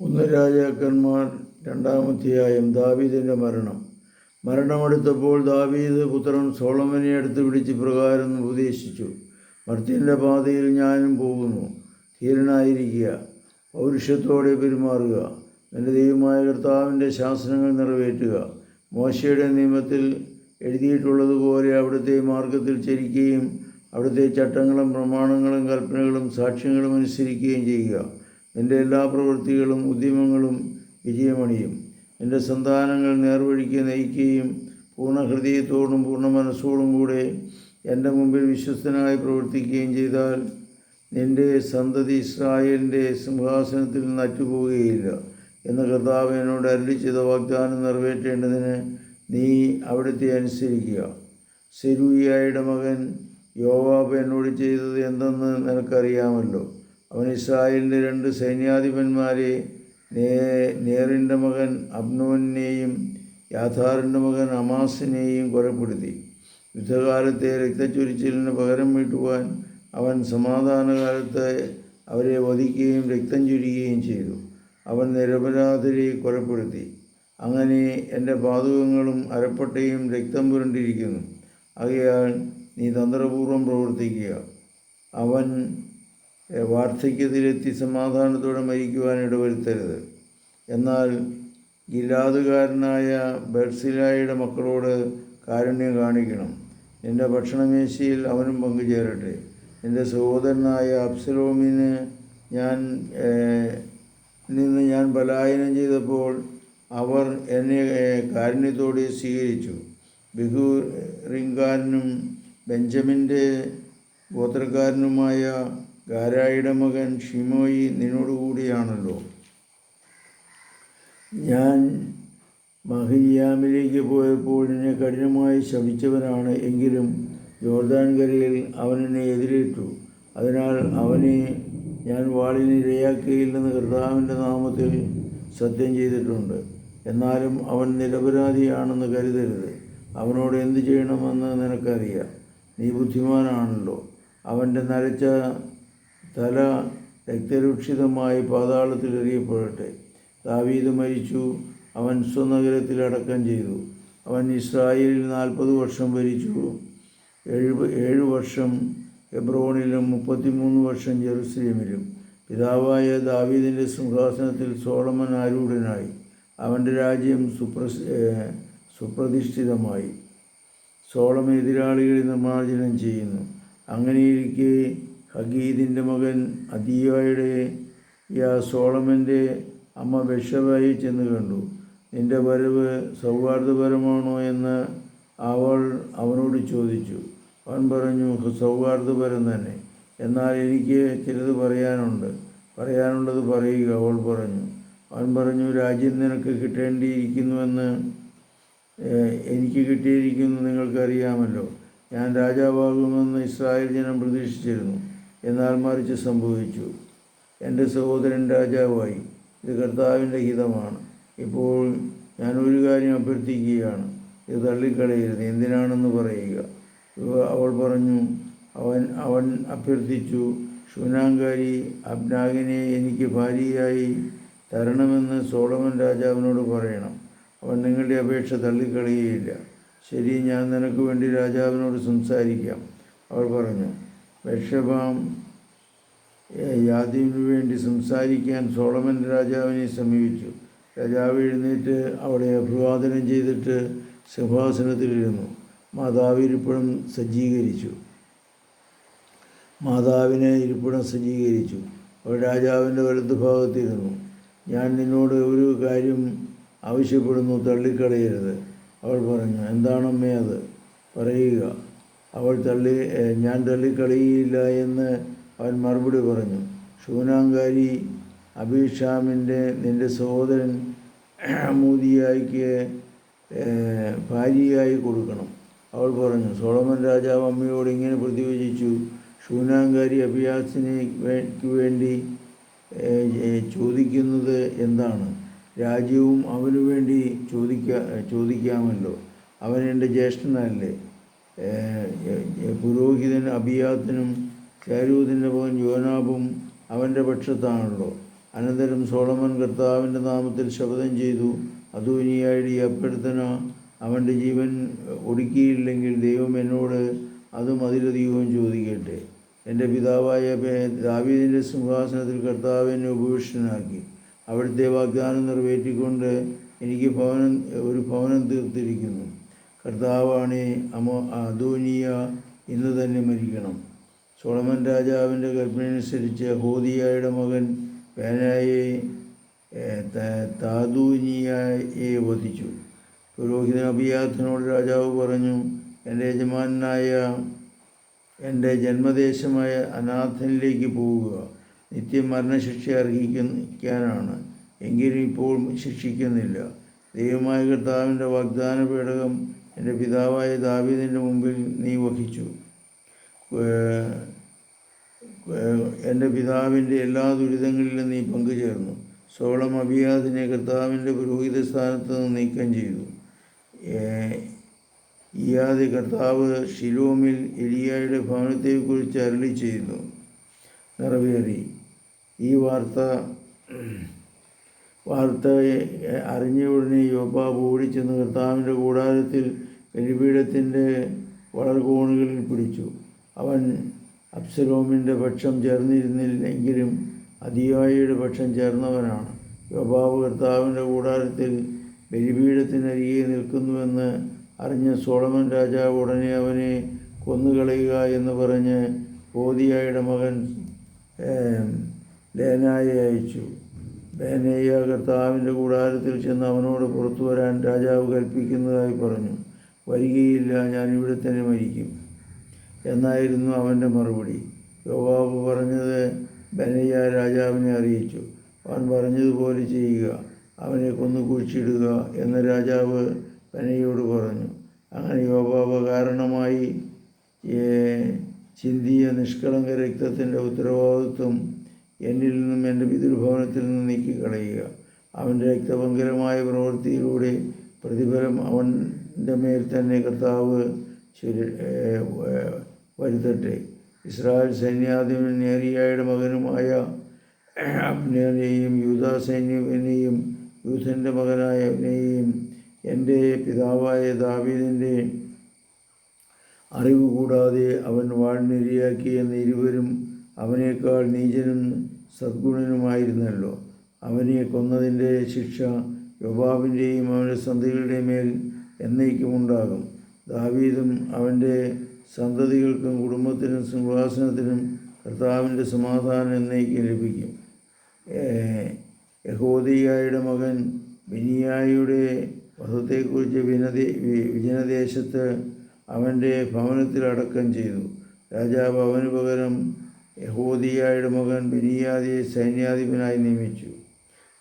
ഒന്ന് രാജാക്കന്മാർ രണ്ടാമധ്യായം ദാവീദിന്റെ മരണം. മരണമെടുത്തപ്പോൾ ദാവീദ് പുത്രൻ സോളമനെ അടുത്ത് പിടിച്ച് പ്രകാരം ഉപദേശിച്ചു മർത്യന്റെ പാതയിൽ ഞാനും പോകുന്നു ധീരനായിരിക്കുക പൗരുഷത്തോടെ പെരുമാറുക എന്റെ ദൈവമായ കർത്താവിന്റെ ശാസനങ്ങൾ നിറവേറ്റുക. മോശയുടെ നിയമത്തിൽ എഴുതിയിട്ടുള്ളതുപോലെ അവിടുത്തെ മാർഗത്തിൽ ചരിക്കുകയും അവിടുത്തെ ചട്ടങ്ങളും പ്രമാണങ്ങളും കൽപ്പനകളും സാക്ഷ്യങ്ങളും അനുസരിക്കുകയും ചെയ്യുക. എന്റെ എല്ലാ പ്രവൃത്തികളും ഉദ്യമങ്ങളും വിജയമണിയും. എന്റെ സന്താനങ്ങൾ നേർവഴിക്ക് നയിക്കുകയും പൂർണ ഹൃദയത്തോടും പൂർണ മനസ്സോടും കൂടെ എന്റെ മുമ്പിൽ വിശ്വസ്തനായി പ്രവർത്തിക്കുകയും ചെയ്താൽ നിന്റെ സന്തതി ഇസ്രായേലിന്റെ സിംഹാസനത്തിൽ നിന്ന് അറ്റുപോവുകയില്ല. എന്ന് കർത്താവ് എന്നോട് അരുളി ചെയ്ത വാഗ്ദാനം നിറവേറ്റേണ്ടതിന് നീ അവിടുത്തെ അനുസരിക്കുക. സെരൂയായുടെ മകൻ യോവാബ് എന്നോട് ചെയ്തത് എന്തെന്ന് നിനക്കറിയാമല്ലോ. അവൻ ഇസ്രായേലിന്റെ രണ്ട് സൈന്യാധിപന്മാരെ നേ നേറിന്റെ മകൻ അബ്നോനെയും യാഥാറിന്റെ മകൻ അമാസിനെയും കൊലപ്പെടുത്തി. യുദ്ധകാലത്തെ രക്തച്ചൊരിച്ചിലിന് പകരം വീട്ടുവാൻ അവൻ സമാധാനകാലത്ത് അവരെ വധിക്കുകയും രക്തം ചൊരിയുകയും ചെയ്തു. അവൻ നിരപരാധരെ കൊലപ്പെടുത്തി. അങ്ങനെ എന്റെ പാതകങ്ങളും അരപ്പട്ടയും രക്തം പുരണ്ടിരിക്കുന്നു. ആകയാൽ നീ തന്ത്രപൂർവം പ്രവർത്തിക്കുക. അവൻ വാർദ്ധക്യത്തിലെത്തി സമാധാനത്തോടെ മരിക്കുവാൻ ഇടവരുത്തരുത്. എന്നാൽ ഗിലാദുകാരനായ ബെർസിലായുടെ മക്കളോട് കാരുണ്യം കാണിക്കണം. എന്റെ ഭക്ഷണമേശയിൽ അവനും പങ്കുചേരട്ടെ. എന്റെ സഹോദരനായ അബ്സലോമിന് ഞാൻ നിന്ന് ഞാൻ പലായനം ചെയ്തപ്പോൾ അവർ എന്നെ കാരുണ്യത്തോടെ സ്വീകരിച്ചു. ബിഹു റിങ്കാരനും ബെഞ്ചമിന്റെ ഗോത്രക്കാരനുമായ ഗാരായുടെ മകൻ ഷിമോയി നിന്നോടുകൂടിയാണല്ലോ. ഞാൻ മഹിയാമിലേക്ക് പോയപ്പോൾ എന്നെ കഠിനമായി ശപിച്ചവനാണ് എങ്കിലും ജോർദാൻ കരയിൽ അവൻ എന്നെ എതിരേറ്റു. അതിനാൽ അവനെ ഞാൻ വാളിന് ഇരയാക്കുകയില്ലെന്ന് കർത്താവിന്റെ നാമത്തിൽ സത്യം ചെയ്തിട്ടുണ്ട്. എന്നാലും അവൻ നിരപരാധിയാണെന്ന് കരുതരുത്. അവനോട് എന്ത് ചെയ്യണമെന്ന് നിനക്കറിയാം. നീ ബുദ്ധിമാനാണല്ലോ. അവന്റെ നരച്ച തല രക്തരൂക്ഷിതമായി പാതാളത്തിൽ എറിയപ്പെടട്ടെ ദാവീദ് മരിച്ചു. അവൻ സ്വനഗരത്തിൽ അടക്കം ചെയ്തു. അവൻ ഇസ്രായേലിൽ നാൽപ്പത് വർഷം ഭരിച്ചു. ഏഴ് ഏഴ് വർഷം എബ്രോണിലും മുപ്പത്തിമൂന്ന് വർഷം ജെറുസലേമിലും. പിതാവായ ദാവീദിന്റെ സിംഹാസനത്തിൽ സോളമൻ ആരൂഢനായി. അവന്റെ രാജ്യം സുപ്രസ് ഏഹ് സുപ്രതിഷ്ഠിതമായി. സോളമൻ എതിരാളികളെ നിർമ്മാർജനം ചെയ്യുന്നു. അങ്ങനെയിരിക്കെ ഹഗീദിന്റെ മകൻ അദിയായുടെ യാ സോളമന്റെ അമ്മ വിഷവായി ചെന്ന് കണ്ടു. നിന്റെ വരവ് സൗഹാർദ്ദപരമാണോ? എന്ന് അവൾ അവനോട് ചോദിച്ചു. അവൻ പറഞ്ഞു സൗഹാർദ്ദപരം തന്നെ. എന്നാൽ എനിക്ക് ചിലത് പറയാനുണ്ട്. പറയാനുള്ളത് പറയുക അവൾ പറഞ്ഞു. അവൻ പറഞ്ഞു രാജ്യം നിനക്ക് കിട്ടേണ്ടിയിരിക്കുന്നുവെന്ന് എനിക്ക് കിട്ടിയിരിക്കുന്നു നിങ്ങൾക്കറിയാമല്ലോ. ഞാൻ രാജാവാകുമെന്ന് ഇസ്രായേൽ ജനം പ്രതീക്ഷിച്ചിരുന്നു. എന്നാൽ മറിച്ച് സംഭവിച്ചു. എന്റെ സഹോദരൻ രാജാവായി. ഇത് കർത്താവിന്റെ ഹിതമാണ്. ഇപ്പോൾ ഞാൻ ഒരു കാര്യം അഭ്യർത്ഥിക്കുകയാണ്. ഇത് തള്ളിക്കളയരുത്. എന്തിനാണെന്ന് പറയുക. അവൾ പറഞ്ഞു അവൻ അവൻ അഭ്യർത്ഥിച്ചു ശൂനാങ്കാരി അബ്നാഗിനെ എനിക്ക് ഭാര്യയായി തരണമെന്ന് സോളമൻ രാജാവിനോട് പറയണം. അവൻ നിങ്ങളുടെ അപേക്ഷ തള്ളിക്കളയുകയില്ല. ശരി ഞാൻ നിനക്ക് വേണ്ടി രാജാവിനോട് സംസാരിക്കാം. അവൾ പറഞ്ഞു ബഷബാം യാദവിനു വേണ്ടി സംസാരിക്കാൻ സോളമൻ രാജാവിനെ സമീപിച്ചു. രാജാവ് എഴുന്നേറ്റ് അവിടെ അഭിവാദനം ചെയ്തിട്ട് സിംഹാസനത്തിലിരുന്നു. മാതാവ് ഇരിപ്പിടം സജ്ജീകരിച്ചു. മാതാവിനെ ഇരിപ്പിടം സജ്ജീകരിച്ചു. അവർ രാജാവിന്റെ വലതു ഭാഗത്തിരുന്നു. ഞാൻ നിന്നോട് ഒരു കാര്യം ആവശ്യപ്പെടുന്നു തള്ളിക്കളയരുത്. അവൾ പറഞ്ഞു എന്താണമ്മേ അത്? പറയുക. അവൾ തള്ളി ഞാൻ തള്ളിക്കളയില്ല എന്ന് അവൻ മറുപടി പറഞ്ഞു. ഷൂനാങ്കാരി അഭിഷാമിന്റെ നിന്റെ സഹോദരൻ മൂതിയായിക്ക് ഏ, ഭാര്യയായി കൊടുക്കണം. അവൾ പറഞ്ഞു സോളമൻ രാജാവ് അമ്മയോട് ഇങ്ങനെ പ്രതിവചിച്ചു ഷൂനാങ്കാരി അഭിയാസിനെ വേ- വേണ്ടി ചോദിക്കുന്നത് എന്താണ്? രാജ്യവും അവനു വേണ്ടി ചോദിക്കാ ചോദിക്കാമല്ലോ. അവൻ എന്റെ ജ്യേഷ്ഠനല്ലേ? പുരോഹിതൻ അബിയാത്തിനും ചാരൂതിന്റെ മകൻ യോനാബും അവന്റെ പക്ഷത്താണല്ലോ. അനന്തരം സോളമൻ കർത്താവിന്റെ നാമത്തിൽ ശപഥം ചെയ്തു. അധൂനിയായി അപ്പെടുത്തന അവന്റെ ജീവൻ ഒടുക്കിയില്ലെങ്കിൽ ദൈവം എന്നോട് അതും അതിലധികവും ചോദിക്കട്ടെ. എന്റെ പിതാവായ ദാവീദിന്റെ സിംഹാസനത്തിൽ കർത്താവ് എന്നെ ഉപവിഷ്ടനാക്കി. അവിടുത്തെ വാഗ്ദാനം നിറവേറ്റിക്കൊണ്ട് എനിക്ക് ഭവനം ഒരു ഭവനം തീർത്തിരിക്കുന്നു. കർത്താവാണ് അമോ അദോനിയ ഇന്ന് തന്നെ മരിക്കണം. സോളമൻ രാജാവിന്റെ കൽപ്പനയനുസരിച്ച് ഹോദിയായുടെ മകൻ പേനായെ താദൂനിയയെ വധിച്ചു. പുരോഹിതൻ അഭിയാത്തിനോട് രാജാവ് പറഞ്ഞു എന്റെ യജമാനായ എന്റെ ജന്മദേശമായ അനാഥനിലേക്ക് പോവുക നിത്യം മരണശിക്ഷ അർഹിക്കാനാണ്. എങ്കിലും ഇപ്പോൾ ശിക്ഷിക്കുന്നില്ല. ദൈവമായ കർത്താവിന്റെ വാഗ്ദാന പേടകം എന്റെ പിതാവായ ദാവീദിന്റെ മുമ്പിൽ നീ വഹിച്ചു. എന്റെ പിതാവിന്റെ എല്ലാ ദുരിതങ്ങളിലും നീ പങ്കുചേർന്നു. സോളം അബിയാദിനെ കർത്താവിന്റെ പുരോഹിത സ്ഥാനത്ത് നിന്ന് നീക്കം ചെയ്തു. ഇയാദ് കർത്താവ് ഷിലോമിൽ എലിയായുടെ ഭവനത്തെക്കുറിച്ച് അരളി ചെയ്യുന്നു. നിറവേറി. ഈ വാർത്ത വാർത്ത അറിഞ്ഞ ഉടനെ യോബാബ് ഓടിച്ചെന്ന് കർത്താവിന്റെ കൂടാരത്തിൽ ബലിപീഠത്തിന്റെ വളർകോണുകളിൽ പിടിച്ചു. അവൻ അബ്സലോമിന്റെ പക്ഷം ചേർന്നിരുന്നില്ലെങ്കിലും അതിയായിയുടെ പക്ഷം ചേർന്നവനാണ്. യോബാബ് കർത്താവിന്റെ കൂടാരത്തിൽ ബലിപീഠത്തിനരികെ നിൽക്കുന്നുവെന്ന് അറിഞ്ഞ സോളമൻ രാജാവ് ഉടനെ അവനെ കൊന്നുകളയുക എന്ന് പറഞ്ഞ് പോതിയായുടെ മകൻ ലേനായെ അയച്ചു. ബേനയ്യ കർത്താവിന്റെ കൂടാരത്തിൽ ചെന്ന് അവനോട് പുറത്തു വരാൻ രാജാവ് കൽപ്പിക്കുന്നതായി പറഞ്ഞു. വരികയില്ല ഞാൻ ഇവിടെ തന്നെ മരിക്കും. എന്നായിരുന്നു അവന്റെ മറുപടി. യോവാബ് പറഞ്ഞത് ബനയ്യ രാജാവിനെ അറിയിച്ചു. അവൻ പറഞ്ഞതുപോലെ ചെയ്യുക. അവനെ കൊന്നു കുഴിച്ചിടുക എന്ന് രാജാവ് ബനയ്യോട് പറഞ്ഞു. അങ്ങനെ യോബാബ് കാരണമായി ചിന്തിയ നിഷ്കളങ്ക രക്തത്തിന്റെ ഉത്തരവാദിത്വം എന്നിൽ നിന്നും എന്റെ പിതൃഭവനത്തിൽ നിന്ന് നീക്കിക്കളയുക. അവന്റെ രക്തഭങ്കരമായ പ്രവൃത്തിയിലൂടെ പ്രതിഫലം അവന്റെ മേൽ തന്നെ കർത്താവ് ചുരു- വരുത്തട്ടെ. ഇസ്രായേൽ സൈന്യാധിപൻ നേരിയായുടെ മകനുമായ അബ്നേനെയും യൂതാ സൈന്യനെയും യൂഥന്റെ മകനായ അവനെയും എന്റെ പിതാവായ ദാവീദിന്റെ അറിവ് കൂടാതെ അവൻ വാഴ്നിരയാക്കി എന്ന ഇരുവരും അവനേക്കാൾ നീചനും സദ്ഗുണനുമായിരുന്നല്ലോ. അവനെ കൊന്നതിന്റെ ശിക്ഷ യോബാബിന്റെയും അവന്റെ സന്തതികളുടെ മേൽ എന്നേക്കും ഉണ്ടാകും ദാവീദും അവന്റെ സന്തതികൾക്കും കുടുംബത്തിനും സിംഹാസനത്തിനും കർത്താവിന്റെ സമാധാനം എന്നേക്കും ലഭിക്കും. യഹോദിയായുടെ മകൻ ബിനിയായുടെ വധത്തെക്കുറിച്ച് വിനദേ വിജനദേശത്ത് അവന്റെ ഭവനത്തിൽ അടക്കം ചെയ്തു. രാജാവ് അവന് പകരം യഹോദിയായുടെ മകൻ ബിനിയാദിയെ സൈന്യാധിപനായി നിയമിച്ചു.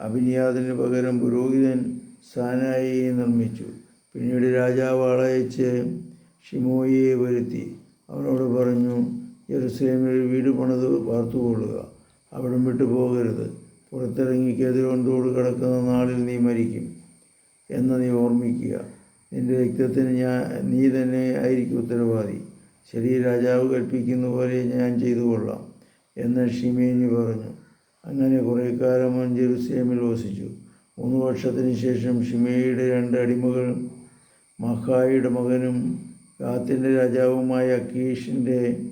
അഭിനിയാദിന് പകരം പുരോഹിതൻ സാനായിയെ നിർമ്മിച്ചു. പിന്നീട് രാജാവ് ആളയച്ച് ഷിമോയിയെ വരുത്തി. അവനോട് പറഞ്ഞു ജെറുസലേമിൽ വീട് പണിത് പാർത്തുകൊള്ളുക അവിടം വിട്ടു പോകരുത്. പുറത്തിറങ്ങി കെതിരോണ്ടോട് കിടക്കുന്ന നാളിൽ നീ മരിക്കും എന്ന് നീ ഓർമ്മിക്കുക. നിന്റെ രക്തത്തിന് ഞാൻ നീ തന്നെ ആയിരിക്കും ഉത്തരവാദി. ശരി രാജാവ് കൽപ്പിക്കുന്ന പോലെ ഞാൻ ചെയ്തു കൊള്ളാം എന്ന് ഷിമേനി പറഞ്ഞു. അങ്ങനെ കുറേ കാലം അവൻ ജെറുസലേമിൽ വസിച്ചു. മൂന്ന് വർഷത്തിന് ശേഷം ഷിമേയുടെ രണ്ട് അടിമകൾ മഹായുടെ മകനും ഗാത്തിന്റെ രാജാവുമായ അക്കീഷിന്റെ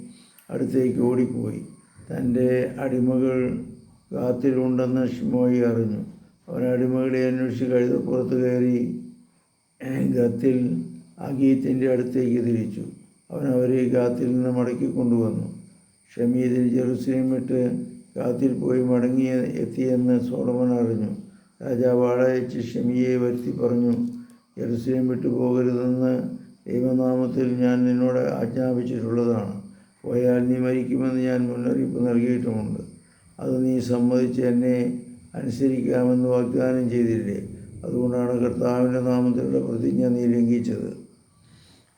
അടുത്തേക്ക് ഓടിപ്പോയി. തന്റെ അടിമകൾ ഗാത്തിലുണ്ടെന്ന് ഷിമോയി അറിഞ്ഞു. അവൻ അടിമകളെ അന്വേഷിച്ച് കഴുതപ്പുറത്ത് കയറി ഗത്തിൽ അഗീത്തിന്റെ അടുത്തേക്ക് തിരിച്ചു. അവൻ അവരെ ഗാത്തിൽ നിന്ന് മടക്കി കൊണ്ടുവന്നു. ഷമീദിന് ജെറുസലേം വിട്ട് ഗാത്തിൽ പോയി മടങ്ങി എത്തിയെന്ന് സോളമൻ അറിഞ്ഞു. രാജാവ് ആളയച്ച് ഷമിയെ വരുത്തി പറഞ്ഞു ജെറുസലേം വിട്ടു പോകരുതെന്ന് ദൈവനാമത്തിൽ ഞാൻ നിന്നോട് ആജ്ഞാപിച്ചിട്ടുള്ളതാണ്. പോയാൽ നീ മരിക്കുമെന്ന് ഞാൻ മുന്നറിയിപ്പ് നൽകിയിട്ടുമുണ്ട്. അത് നീ സമ്മതിച്ച് എന്നെ അനുസരിക്കാമെന്ന് വാഗ്ദാനം ചെയ്തില്ലേ? അതുകൊണ്ടാണ് കർത്താവിന്റെ നാമത്തിലുള്ള പ്രതിജ്ഞ നീ ലംഘിച്ചത്.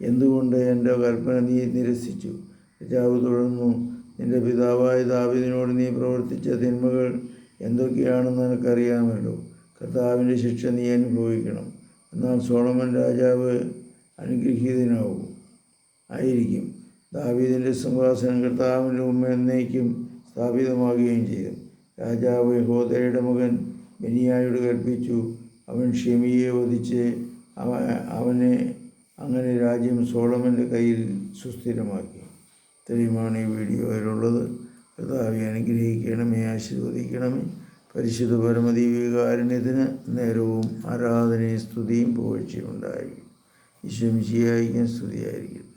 എന്തുകൊണ്ട് എന്റെ കൽപ്പന നീ നിരസിച്ചു? രാജാവ് തുടർന്നു നിന്റെ പിതാവായ ദാവിദിനോട് നീ പ്രവർത്തിച്ച തിന്മകൾ എന്തൊക്കെയാണെന്ന് നിനക്കറിയാമല്ലോ. കർത്താവിന്റെ ശിക്ഷ നീ അനുഭവിക്കണം. എന്നാൽ സോളമൻ രാജാവ് അനുഗ്രഹീതനാവും ആയിരിക്കും. ദാവീദിന്റെ സിംഹാസനം കർത്താവിന്റെ ഉമ്മ എന്നേക്കും സ്ഥാപിതമാകുകയും ചെയ്യും. രാജാവ് യഹോദയുടെ മകൻ ബനിയായോട് കൽപ്പിച്ചു അവൻ ഷെമിയെ വധിച്ച് അവ അവനെ അങ്ങനെ രാജ്യം സോളമന്റെ കയ്യിൽ സുസ്ഥിരമാക്കി. ഇത്രയുമാണ് ഈ വീഡിയോയിലുള്ളത്. കർത്താവെ അനുഗ്രഹിക്കണമേ ആശീർവദിക്കണമേ. പരിശുദ്ധ പരമദീവികാരുണ്യത്തിന് നേരവും ആരാധനയും സ്തുതിയും പുകഴ്ചയും ഉണ്ടായിരിക്കും. ചെയ്യായിരിക്കും സ്തുതിയായിരിക്കും